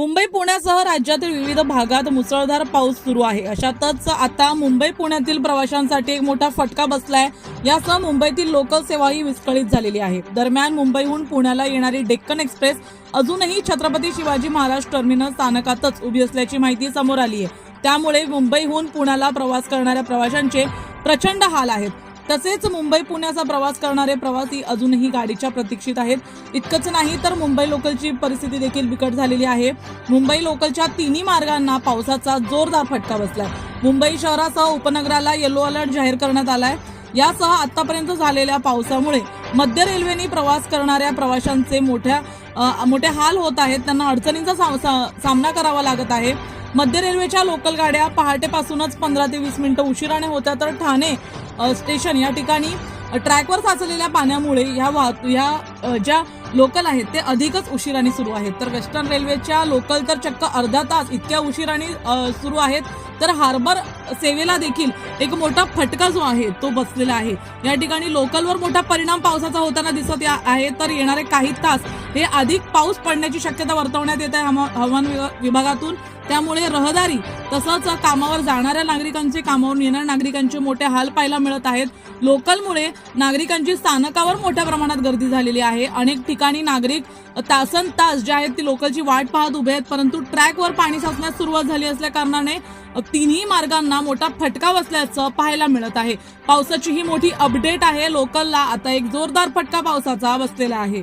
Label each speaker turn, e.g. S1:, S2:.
S1: मुंबई पुण्यासह राज्यातील विविध भागात मुसळधार पाऊस सुरू आहे. अशातच आता मुंबई पुण्यातील प्रवाशांसाठी एक मोठा फटका बसलाय. यासह मुंबईतील लोकल सेवाही विस्कळीत झालेली आहे. दरम्यान मुंबईहून पुण्याला येणारी डेक्कन एक्सप्रेस अजूनही छत्रपती शिवाजी महाराज टर्मिनस स्थानकातच उभी असल्याची माहिती समोर आली आहे त्यामुळे मुंबईहून पुण्याला प्रवास करणाऱ्या प्रवाशांचे प्रचंड हाल आहेत. तसेच मुंबई पुण्याचा प्रवास करणारे प्रवासी अजूनही गाडीच्या प्रतीक्षित आहेत. इतकंच नाही तर मुंबई लोकलची परिस्थिती देखील बिकट झालेली आहे. मुंबई लोकलच्या तिन्ही मार्गांना पावसाचा जोरदार फटका बसलाय. मुंबई शहरासह उपनगराला येलो अलर्ट जाहीर करण्यात आलाय. यासह आतापर्यंत झालेल्या पावसामुळे मध्य रेल्वेने प्रवास करणाऱ्या प्रवाशांचे मोठ्या मोठे हाल होत आहेत. त्यांना अडचणींचा सा- सामना करावा लागत आहे. मध्य रेल्वेच्या लोकल गाड्या पहाटेपासूनच पंधरा ते वीस मिनिटं उशिराने होत्या. तर ठाणे स्टेशन या ठिकाणी ट्रॅकवर साचलेल्या पाण्यामुळे ह्या वाहतू ह्या ज्या लोकल आहेत ते अधिकच उशिराने सुरू आहेत. तर वेस्टर्न रेल्वेच्या लोकल तर चक्क अर्धा तास इतक्या उशिराने सुरू आहेत. तर हार्बर सेवेला देखील एक मोठा फटका जो आहे तो बसलेला आहे. या ठिकाणी लोकलवर मोठा परिणाम पावसाचा होताना दिसत आहे तर येणारे काही तास हे अधिक पाऊस पडण्याची शक्यता वर्तवण्यात येत आहे हवामान विभा- विभागातून. त्यामुळे रहदारी तसंच कामावर जाणाऱ्या नागरिकांचे कामावरून येणाऱ्या नागरिकांचे मोठे हाल पाहायला मिळत आहेत. लोकलमुळे नागरिकांची स्थानकावर मोठ्या प्रमाणात गर्दी झालेली आहे. अनेक ठिकाणी नागरिक तासन तास जे आहेत ती लोकलची वाट पाहत उभे आहेत परंतु ट्रॅकवर पाणी साचण्यास सुरुवात झाली असल्या कारणाने तिन्ही मार्गांना मोठा फटका बसल्याचं पाहायला मिळत आहे. पावसाची ही मोठी अपडेट आहे. लोकलला आता एक जोरदार फटका पावसाचा बसलेला आहे.